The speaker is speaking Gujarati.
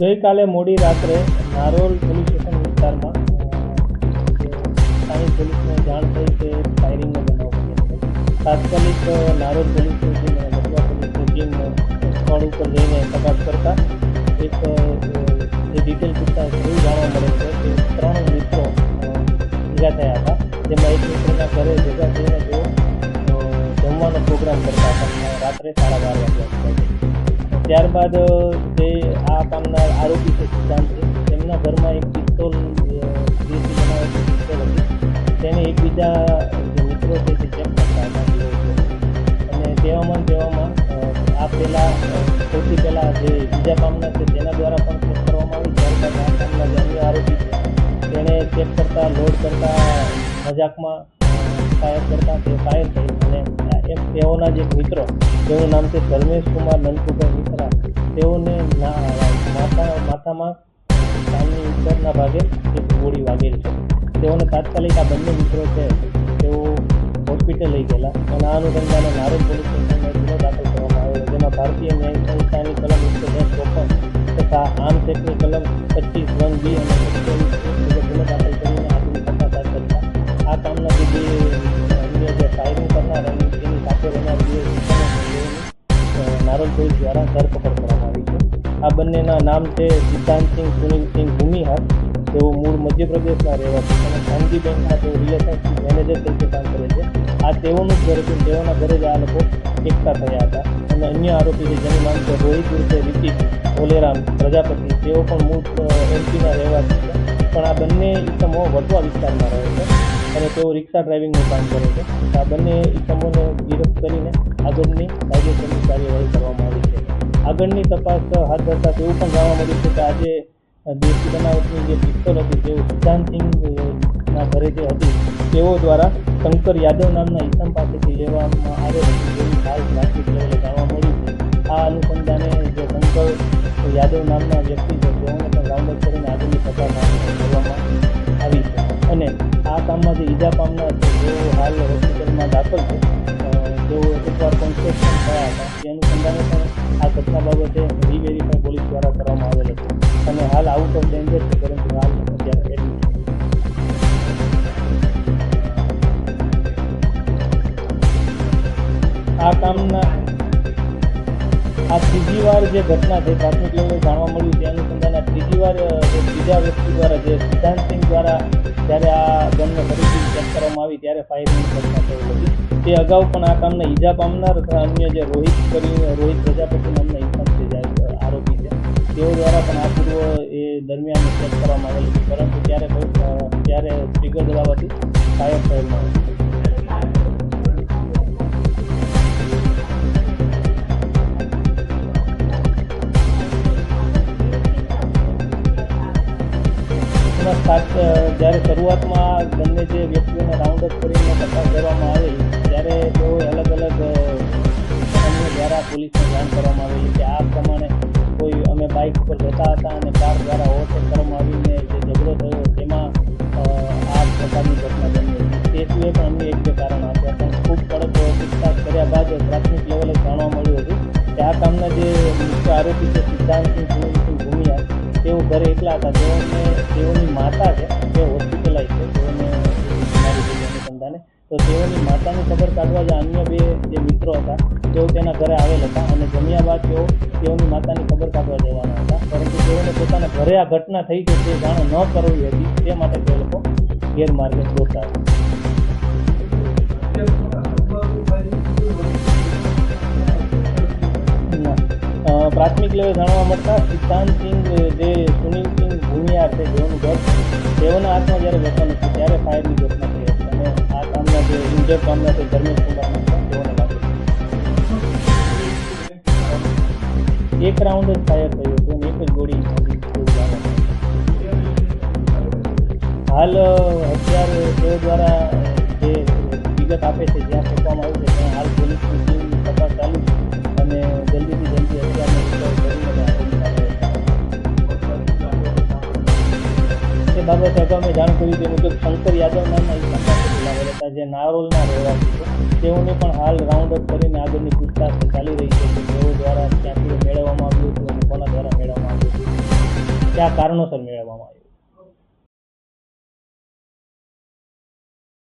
ગઈકાલે મોડી રાત્રે નારોલ પોલીસ સ્ટેશન વિસ્તારમાં અ, સ્થાનિક પોલીસને જાણ થઈ કે ફાયરિંગનો બનાવ બન્યો છે તાત્કાલિક અ, નારોલ પોલીસની ટીમ અને મધુરા પોલીસની ટીમ અ, સ્થળ ઉપર જઈને તપાસ કરતા એક અ, જે ડિટેલ પૂછતા એવું જાણવા મળે છે કે ત્રણ મિત્રો અ, ભેગા થયા હતા. જેમાં એક મિત્રના ઘરે ભેગા થઈને તેઓ અ, જમવાનો પ્રોગ્રામ કરતા હતા. રાત્રે સાડા બાર વાગ્યા આસપાસ. ત્યારબાદ અ, જે આ કામના આરોપી છે સિદ્ધાંત તેમના ઘરમાં એક પિસ્તોલ પિસ્તોલ હતી. તેને એકબીજા મિત્રો છે તે ચેક કરતા અને તેવામાં તેવામાં આ પહેલાં સૌથી પહેલાં જે બીજા કામના છે, તેના દ્વારા પણ ચેક કરવામાં આવી. ત્યારબાદ આ કામના જે આરોપી છે. તેણે ચેક કરતા લોડ કરતા, મજાકમાં ફાયર કરતા, તે ફાયર થઈ અને એમ તેઓના જે મિત્રો, જેનું નામ છે ધર્મેશ કુમાર નંદકુભાઈ મિશ્રા તેઓને માથામાં કાનની ઉપરના ભાગે એક ગોળી વાગેલ છે. તેઓને તાત્કાલિક આ બંને મિત્રો છે તેઓ હોસ્પિટલ લઈ ગયેલા. અને આ અનુસંધાને નારોલ પોલીસ સ્ટેશનમાં ગુનો દાખલ કરવામાં આવ્યો જેમાં ભારતીય ન્યાય સંસ્થાની કલમ એકસો દસ ચોપન તથા આર્મ્સ એક્ટની કલમ પચીસ વન બી અને નારોલ પોલીસ દ્વારા ધરપકડ કરવામાં આવી છે. આ બંનેના નામ છે સિદ્ધાંતસિંહ સુનિલસિંહ ભૂમિહાર. તેઓ મૂળ મધ્યપ્રદેશના રહેવાસી અને ખાનગી બેંકના તેઓ રિલેશનશિપ મેનેજર તરીકે કામ કરે છે. આ તેઓનું જ ઘર છે તેઓના ઘરે જ આ લોકો એકઠા થયા હતા. અને અન્ય આરોપી છે જેનું નામ છે રોહિત ઉર્ફે રિતિક ઓલેરામ, પ્રજાપતિ. તેઓ પણ મૂળ એમપીના રહેવાસી છે. પણ આ બંને ઇસમો વટવા વિસ્તારમાં રહે છે અને તેઓ રિક્ષા ડ્રાઇવિંગનું કામ કરે છે. આ બંને ઇસમોને ગિરફ્ત કરીને આગળની કાયદેસરની કાર્યવાહી કરવામાં આવી છે. આગળની તપાસ હાથ ધરતા એવું પણ જાણવા મળ્યું છે કે આજે દેશી બનાવટની જે પિસ્તોલ હતી તેઓ સિદ્ધાંતસિંહ ના ઘરે જે હતી, તેઓ દ્વારા શંકર યાદવ નામના ઈસમ પાસેથી લેવામાં આવે તેવી હાલ પ્રાથમિક લેવલે જાણવા મળી છે. આ અનુસંધાને જે શંકર યાદવ નામના વ્યક્તિ છે, તેઓને પણ રાઉન્ડ કરીને આગળની તપાસ કરવામાં આ કામમાં જે ઈજા પામનાર છે, તેઓ હાલ હોસ્પિટલમાં દાખલ છે. તેઓ એકવાર કોન્સ્ટ્રક્શન થયા હતા. તે અનુસંધાને પણ આ ઘટના બાબતે રીવેરીફાઈ પોલીસ દ્વારા કરવામાં આવેલ હતું. અને હાલ આઉટ ઓફ ડેન્જર છે, પરંતુ હાલ અત્યારે એડમિટ આ કામના આ ત્રીજી વાર જે ઘટના છે પ્રાથમિક લેવલે જાણવા મળ્યું તે અનુસંધાને ત્રીજી વાર જે બીજા વ્યક્તિ દ્વારા જે સિદ્ધાંતસિંહ દ્વારા જ્યારે આ ગનને ફરીથી ચેક કરવામાં આવી, ત્યારે ફાયરની ઘટના થઈ હતી. તે અગાઉ પણ આ કામને ઈજા પામનાર તથા અન્ય જે રોહિત કરી, રોહિત પ્રજાપતિ નામના ઇન્કમ છે, જે આ આરોપી છે, તેઓ દ્વારા પણ આ પૂર્વ એ દરમિયાન ચેક કરવામાં આવેલ પરંતુ ત્યારે ત્યારે ટ્રિગર દબાવવાથી ફાયર થયેલ ન હતું અ, જ્યારે શરૂઆતમાં બંને જે વ્યક્તિઓને રાઉન્ડ અપ કરીને તપાસ કરવામાં આવી ત્યારે તેઓએ અલગ અલગ દ્વારા પોલીસને જાણ કરવામાં આવેલી કે આ પ્રમાણે કોઈ અમે બાઇક ઉપર જતા હતા અને કાર દ્વારા ઓવરટેક કરવામાં આવીને જે ઝઘડો થયો તેમાં આ પ્રકારની ઘટના બની હતી. તે સિવાય પણ અન્ય એક બે કારણ આપ્યા પણ ખૂબ કડક પૂછતાછ કર્યા બાદ પ્રાથમિક લેવલે જાણવા મળ્યું હતું કે આ કામના જે મુખ્ય આરોપી છે સિદ્ધાંતસિંહ એકલા હતા. તેઓને, તેઓની માતા છે તે હોસ્પિટલાઇઝ છે, તેઓને બીમારી થઈ અનુસંધાને તો તેઓની માતાની ખબર કાઢવા જે અન્ય બે જે મિત્રો હતા, તેઓ તેના ઘરે આવેલ હતા અને જમ્યા બાદ તેઓ તેઓની માતાની ખબર કાઢવા જવાના હતા. પરંતુ તેઓને પોતાના ઘરે આ ઘટના થઈ છે તે જાણ ન કરવી હતી, તે માટે તે લોકો ગેરમાર્ગે દોરતા હતા. પ્રાથમિક લેવલે જાણવા મળતા સિદ્ધાંતસિંહ જે સુનિલસિંહ ભૂમિયાર છે જેઓનું ઘર છે તેઓના હાથમાં જ્યારે વેપન હતું ત્યારે ફાયરની ઘટના થઈ હતી અને આ કામના જે ઇન્જર્ડ કામના છે ધર્મેશ કુમાર મિશ્રા તેઓને વાગેલું એક રાઉન્ડ જ ફાયર થયું હતું અને એક જ ગોળી વાગી એવું જાણવા મળ્યું. હાલ અ, હથિયાર તેઓ દ્વારા અ, જે વિગત આપે છે જ્યાં ફેંકવામાં આવ્યું છે બાબતે અગાઉ મેં જાણ કરી તે મુજબ શંકર યાદવ નામના ઇસમ પાસેથી હતા, જે નારોલના રહેવાસી છે. તેઓને પણ હાલ રાઉન્ડ અપ કરીને આગળની પૂછતાછ ચાલી રહી છે કે તેઓ દ્વારા ક્યાંથી મેળવવામાં આવ્યું હતું અને કોના દ્વારા મેળવવામાં આવ્યું હતું. કયા કારણોસર મેળવવામાં આવ્યું